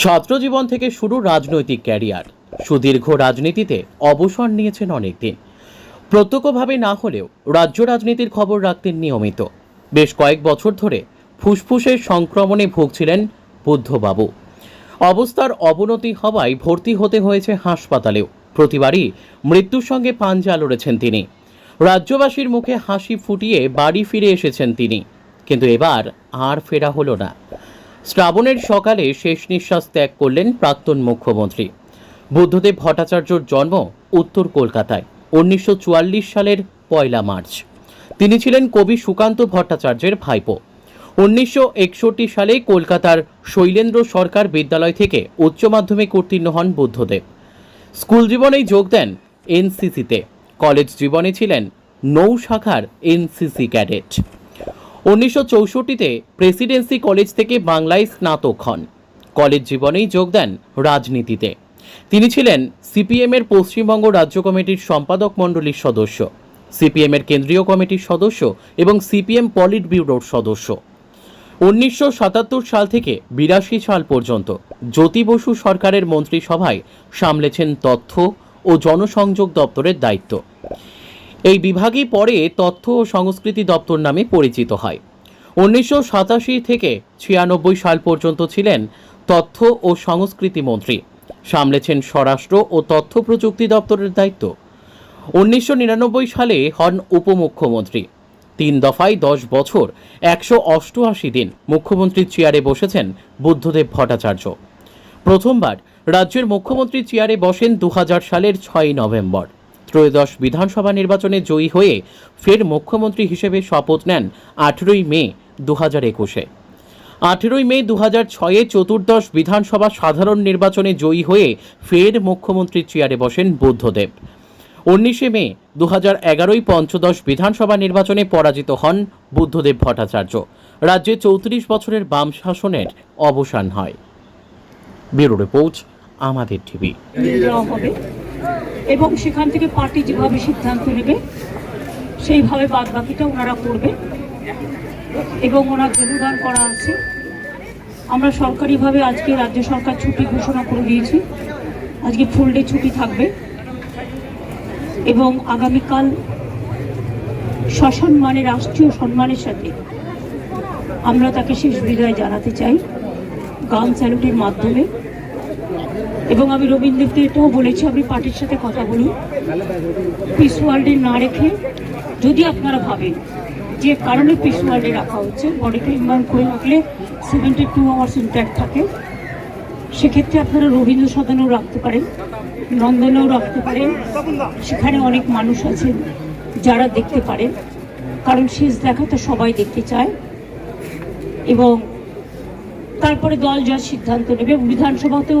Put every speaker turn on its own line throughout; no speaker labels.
ছাত্র জীবন থেকে শুরু রাজনৈতিক ক্যারিয়ার। সুদীর্ঘ রাজনীতিতে অবসর নিয়েছেন অনেকদিন। প্রত্যক্ষভাবে না হলেও রাজ্য রাজনীতির খবর রাখতেন নিয়মিত। বেশ কয়েক বছর ধরে ফুসফুসের সংক্রমণে ভুগছিলেন বুদ্ধবাবু। অবস্থার অবনতি হওয়ায় ভর্তি হতে হয়েছে হাসপাতালেও। প্রতিবারই মৃত্যুর সঙ্গে পাঞ্জা লড়েছেন তিনি। রাজ্যবাসীর মুখে হাসি ফুটিয়ে বাড়ি ফিরে এসেছেন তিনি। কিন্তু এবার আর ফেরা হলো না। শ্রাবণের সকালে শেষ নিঃশ্বাস ত্যাগ করলেন প্রাক্তন মুখ্যমন্ত্রী। বুদ্ধদেব ভট্টাচার্যর জন্ম উত্তর কলকাতায়, উনিশশো চুয়াল্লিশ সালের পয়লা মার্চ। তিনি ছিলেন কবি সুকান্ত ভট্টাচার্যের ভাইপো। উনিশশো একষট্টি সালে কলকাতার শৈলেন্দ্র সরকার বিদ্যালয় থেকে উচ্চ মাধ্যমিক উত্তীর্ণ হন বুদ্ধদেব। স্কুল জীবনেই যোগ দেন এনসিসিতে। কলেজ জীবনে ছিলেন নৌ শাখার এনসিসি ক্যাডেট। উনিশশো চৌষট্টিতে প্রেসিডেন্সি কলেজ থেকে বাংলায় স্নাতক হন। কলেজ জীবনেই যোগ দেন রাজনীতিতে। তিনি ছিলেন সিপিএমের পশ্চিমবঙ্গ রাজ্য কমিটির সম্পাদক মণ্ডলীর সদস্য, সিপিএমের কেন্দ্রীয় কমিটির সদস্য এবং সিপিএম পলিট ব্যুরোর সদস্য। উনিশশো সাতাত্তর সাল থেকে বিরাশি সাল পর্যন্ত জ্যোতি বসু সরকারের মন্ত্রিসভায় সামলেছেন তথ্য ও জনসংযোগ দপ্তরের দায়িত্ব। এই বিভাগই পরে তথ্য ও সংস্কৃতি দপ্তর নামে পরিচিত হয়। উনিশশো সাতাশি থেকে ছিয়ানব্বই সাল পর্যন্ত ছিলেন তথ্য ও সংস্কৃতি মন্ত্রী। সামলেছেন স্বরাষ্ট্র ও তথ্য প্রযুক্তি দপ্তরের দায়িত্ব। উনিশশো নিরানব্বই সালে হন উপমুখ্যমন্ত্রী। তিন দফায় দশ বছর, একশো অষ্টআশি দিন মুখ্যমন্ত্রীর চেয়ারে বসেছেন বুদ্ধদেব ভট্টাচার্য। প্রথমবার রাজ্যের মুখ্যমন্ত্রী চেয়ারে বসেন দু হাজার সালের ছয়ই নভেম্বর। ত্রয়োদশ বিধানসভা নির্বাচনে জয়ী হয়ে ফের মুখ্যমন্ত্রী হিসেবে শপথ নেন আঠেরোই মে দু হাজার একুশে। আঠেরোই মে দু হাজার ছয়ে চতুর্দশ বিধানসভা সাধারণ নির্বাচনে জয়ী হয়ে ফের মুখ্যমন্ত্রীর চেয়ারে বসেন বুদ্ধদেব। উনিশে মে দু হাজার এগারোই পঞ্চদশ বিধানসভা নির্বাচনে পরাজিত হন বুদ্ধদেব ভট্টাচার্য। রাজ্যে চৌত্রিশ বছরের বাম শাসনের অবসান হয়। ব্যুরো রিপোর্ট, আমাদের টিভি।
এবং সেখান থেকে পার্টি যেভাবে সিদ্ধান্ত নেবে, সেইভাবে বাদ বাকিটা ওনারা করবে এবং ওনার যোগদান করা আছে। আমরা সরকারিভাবে আজকে রাজ্য সরকার ছুটি ঘোষণা করে দিয়েছি। আজকে ফুল ডে ছুটি থাকবে এবং আগামীকাল সসম্মানে, রাষ্ট্রীয় সম্মানের সাথে আমরা তাকে শেষ বিদায় জানাতে চাই। গান স্যালুটের মাধ্যমে। এবং আমি রবীন্দ্রকে এটাও বলেছি, আপনি পার্টির সাথে কথা বলুন। পিস ওয়ার্ল্ডে না রেখে যদি আপনারা ভাবেন যে কারণে পিস ওয়ার্ল্ডে রাখা হচ্ছে বডিকে ইমান করে রাখলে সেভেন্টি টু আওয়ার্স ইন্ট্যাক্ট থাকে, সেক্ষেত্রে আপনারা রবীন্দ্র সদনেও রাখতে পারেন, নন্দনেও রাখতে পারেন। সেখানে অনেক মানুষ আছেন যারা দেখতে পারেন, কারণ শেষ দেখা তো সবাই দেখতে চায়। এবং তারপরে দল যা সিদ্ধান্ত নেবে বিধানসভাতেও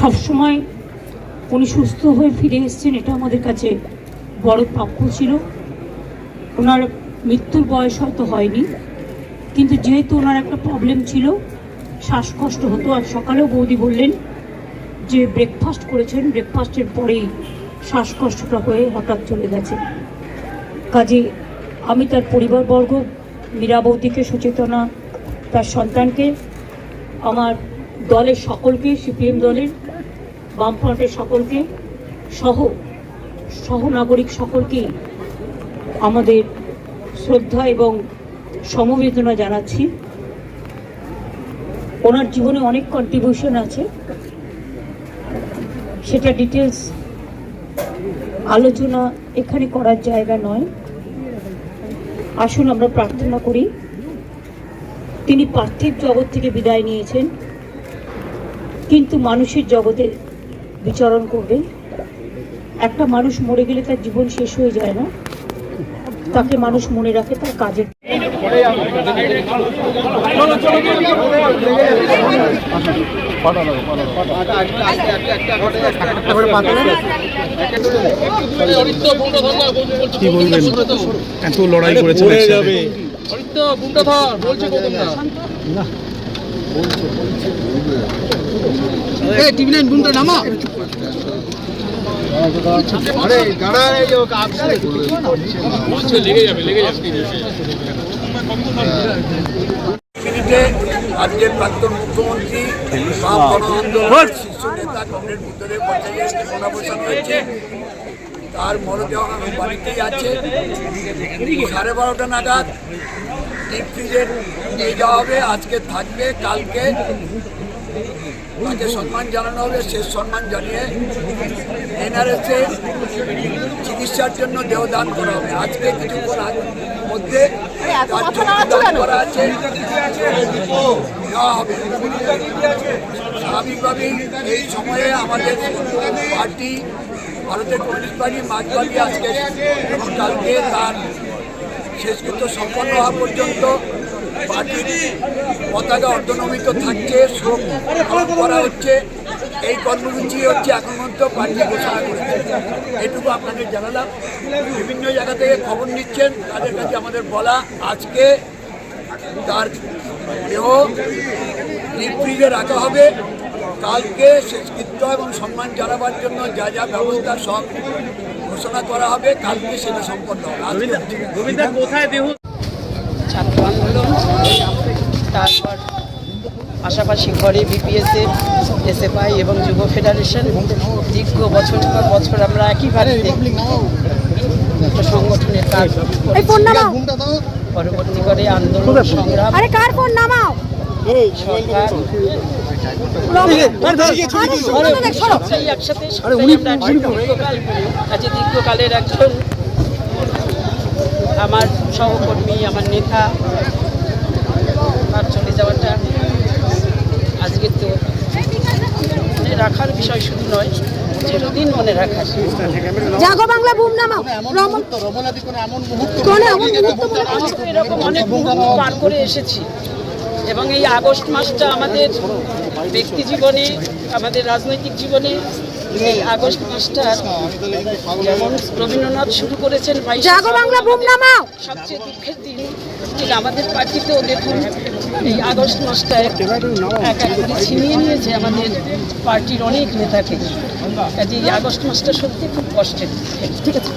সবসময় উনি সুস্থ হয়ে ফিরে এসেছেন, এটা আমাদের কাছে বড় প্রাপ্য ছিল। ওনার মৃত্যুর বয়স হয়তো হয়নি, কিন্তু যেহেতু ওনার একটা প্রবলেম ছিল, শ্বাসকষ্ট হতো, আর সকালেও বৌদি বললেন যে ব্রেকফাস্ট করেছেন ব্রেকফাস্টের পরেই শ্বাসকষ্টটা হয়ে হঠাৎ চলে গেছে। কাজে আমি তার পরিবারবর্গ, মীরা বৌদিকে, সচেতনা তার সন্তানকে, আমার দলের সকলকে, সিপিএম দলের বামফ্রন্টের সকলকে সহ সহনাগরিক সকলকে আমাদের শ্রদ্ধা এবং সমবেদনা জানাচ্ছি। ওনার জীবনে অনেক কন্ট্রিবিউশন আছে। সেটা ডিটেলস আলোচনা এখানে করার জায়গা নয়। আসুন আমরা প্রার্থনা করি। তিনি পার্থিব জগৎ থেকে বিদায় নিয়েছেন, কিন্তু মানুষের জগতে বিচরণ করবেন একটা মানুষ মরে গেলে তার জীবন শেষ হয়ে যায় না। তাকে মানুষ মনে রাখে তার কাজের
কি বলবেন? এত লড়াই করেছেন একসাথে।
মিনিটে আজকের প্রাক্তন মুখ্যমন্ত্রী শীর্ষ নেতা কংগ্রেস ভিতরে হয়েছে তার মরদেহ বাড়িতেই আছে। সাড়ে বারোটা নাগাদ ডিপ ফ্রিজে নিয়ে যাওয়া হবে আজকে থাকবে কালকে তাকে সম্মান জানানো হবে শেষ সম্মান জানিয়ে এনআরএসে চিকিৎসার জন্য দেহদান করা হবে। আজকে কিছুক্ষণ মধ্যে চক্ষুদান করা আছে। দেওয়া হবে। স্বাভাবিকভাবেই এই সময়ে আমাদের পার্টি ভারতের কমিউনিস্ট পার্টি মার্ক্সবাদী আজকে এবং কালকে তার শেষকৃত্য সম্পন্ন হওয়া পর্যন্ত পার্টির পতাকা অর্ধনমিত থাকছে, শোক করা হচ্ছে। এই কর্মসূচি হচ্ছে এখন পর্যন্ত পার্টি ঘোষণা করেছে। এটুকু আপনাদের জানালাম। বিভিন্ন জায়গা থেকে খবর নিচ্ছেন। তাদের কাছে আমাদের বলা আজকে তার দেহ ডিপ ফ্রিজে রাখা হবে। কালকে শেষকৃত্য এবং সম্মান জানাবার জন্য যা যা ব্যবস্থা সব ঘোষণা করা হবে কালকে সেটা সম্পন্ন হবে।
ছাত্র আন্দোলন তারপর পাশাপাশি ঘরে বিপিএসএফ এসএফআই এবং যুব ফেডারেশন। দীর্ঘ বছরের পর বছর আমরা একইভাবে একটা সংগঠনের কাজ
এই ফোন নামাও।
পরবর্তী করে আন্দোলন সংগ্রাম
আরে কার ফোন নামাও?
সরকার একসাথে একজন আমার সহকর্মী আমার নেতা আর চলে যাওয়াটা আজকে তো মনে রাখার বিষয় শুধু নয় চিরদিন মনে রাখার এরকম অনেক পার করে এসেছি। এবং এই আগস্ট মাসটা আমাদের ব্যক্তি জীবনে আমাদের রাজনৈতিক জীবনে এই আগস্ট মাসটা যেমন রবীন্দ্রনাথ শুরু করেছেন সবচেয়ে দুঃখের দিন ঠিক আমাদের পার্টিতেও দেখুন এই আগস্ট মাসটায় এক এক করে ছিনিয়ে নিয়েছে আমাদের পার্টির অনেক নেতাকে। কাজে এই আগস্ট মাসটা সত্যি খুব কষ্টের ঠিক আছে